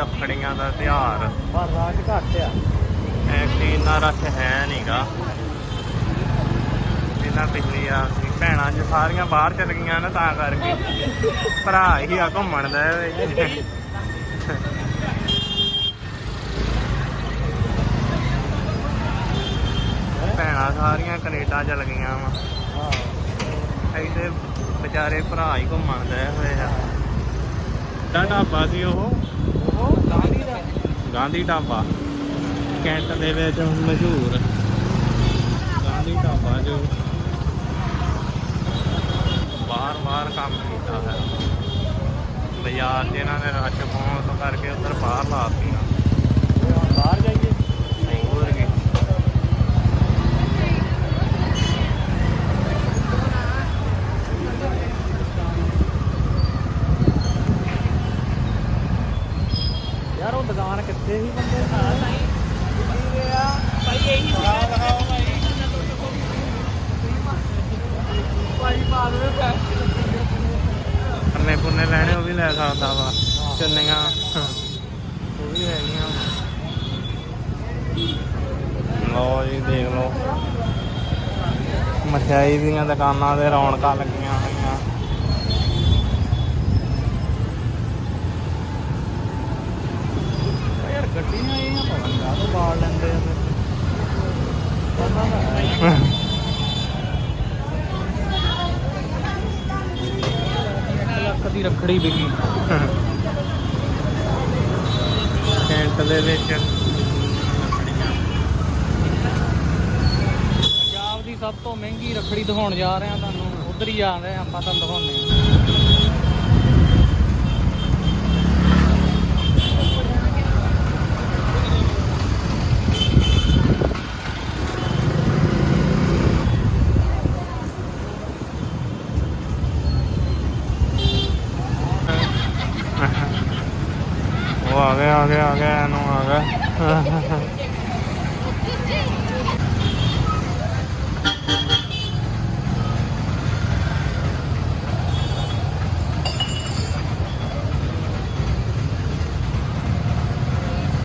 ਲੱਕੜੀਆਂ ਦਾ ਤਿਉਹਾਰ। ਪਰ ਰਾਜ ਘੱਟ ਆ। ਐਕਚੁਅਲੀ ਇੰਨਾ ਰਸ਼ ਹੈ ਨਹੀਂਗਾ ਇਹਨਾਂ ਪਿਛਲੀ ਆ ਸੀ। ਭੈਣਾਂ ਜੀ ਸਾਰੀਆਂ ਬਾਹਰ ਚਲ ਗਈਆਂ ਨਾ ਤਾਂ ਕਰਕੇ। ਭਰਾ ਹੀ ਆ ਘੁੰਮਣ ਦਾ ਭੈਣਾਂ ਸਾਰੀਆਂ ਕੈਨੇਡਾ ਚਲ ਗਈਆਂ ਵਾ। ਹਾਂ। ਐਸੇ ਵਿਚਾਰੇ ਭਰਾ ਹੀ ਘੁੰਮਣ ਦੇ ਹੋਏ ਆ ਦਾ ਢਾਬਾ ਸੀ ਉਹ ਉਹ। ਗਾਂਧੀ ਢਾਬਾ। ਕੈਂਟ ਦੇ ਵਿੱਚ ਮਸ਼ਹੂਰ। ਗਾਂਧੀ ਢਾਬਾ ਜੋ ਬਾਹਰ ਬਾਹਰ ਕੰਮ ਕੀਤਾ ਹੈ। ਬਾਜ਼ਾਰ ਜਿਹਨਾਂ ਨੇ ਰਸ਼ ਪਾਉਣ ਕਰਕੇ ਉੱਧਰ ਬਾਹਰ ਲਾਤੀ ਬਾਹਰ ਦੁਕਾਨ ਕਿੱਥੇ ਸੀ ਬੰਦੇ? ਭਾਈ ਇਹੀ ਭਾਈ। ਪਾ ਦੇ ਕੰਨੇ ਪੁੰਨੇ ਲੈਣੇ ਉਹ ਵੀ ਲੈ ਸਕਦਾ ਵਾ। ਚੁੰਨੀਆਂ। ਉਹ ਵੀ ਹੈਗੀਆਂ ਲਓ ਜੀ ਦੇਖ ਲਓ। ਮਠਿਆਈ ਦੀਆਂ ਦੁਕਾਨਾਂ ਤੇ ਰੌਣਕਾਂ ਲੱਗੀਆਂ। ਲੱਖ ਦੀ ਰੱਖੜੀ ਵਿਕੀ। ਕੈਂਟ ਦੇ ਵਿੱਚ। ਪੰਜਾਬ ਦੀ ਸਭ ਤੋਂ ਮਹਿੰਗੀ ਰੱਖੜੀ ਦਿਖਾਉਣ ਜਾ ਰਹੇ ਆ ਤੁਹਾਨੂੰ। ਉਧਰ ਹੀ ਜਾ ਰਹੇ ਆ ਆਪਾਂ ਤੁਹਾਨੂੰ ਦਿਖਾਉਂਦੇ ਆ ਆ ਗਿਆ ਆ ਗਿਆ ਆ ਗਿਆ ਇਹਨੂੰ ਆ ਗਿਆ।